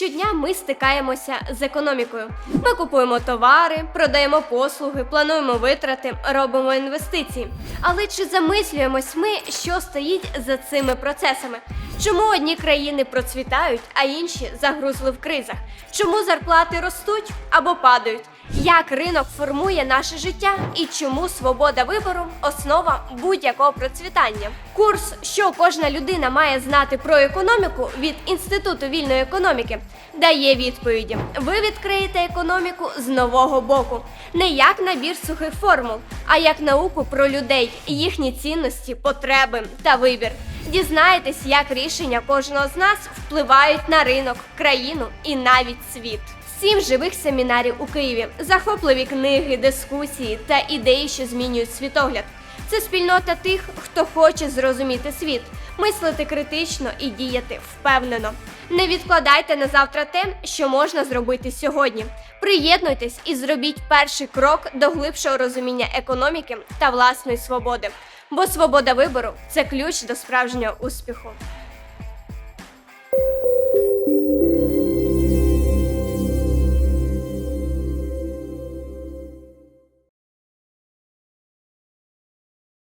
Щодня ми стикаємося з економікою. Ми купуємо товари, продаємо послуги, плануємо витрати, робимо інвестиції. Але чи замислюємось ми, що стоїть за цими процесами? Чому одні країни процвітають, а інші загрузли в кризах? Чому зарплати ростуть або падають? Як ринок формує наше життя і чому свобода вибору основа будь-якого процвітання? Курс, що кожна людина має знати про економіку від Інституту вільної економіки, дає відповіді. Ви відкриєте економіку з нового боку, не як набір сухих формул, а як науку про людей, їхні цінності, потреби та вибір. Дізнаєтесь, як рішення кожного з нас впливають на ринок, країну і навіть світ. Сім живих семінарів у Києві, захопливі книги, дискусії та ідеї, що змінюють світогляд. Це спільнота тих, хто хоче зрозуміти світ, мислити критично і діяти впевнено. Не відкладайте на завтра те, що можна зробити сьогодні. Приєднуйтесь і зробіть перший крок до глибшого розуміння економіки та власної свободи. Бо свобода вибору це ключ до справжнього успіху.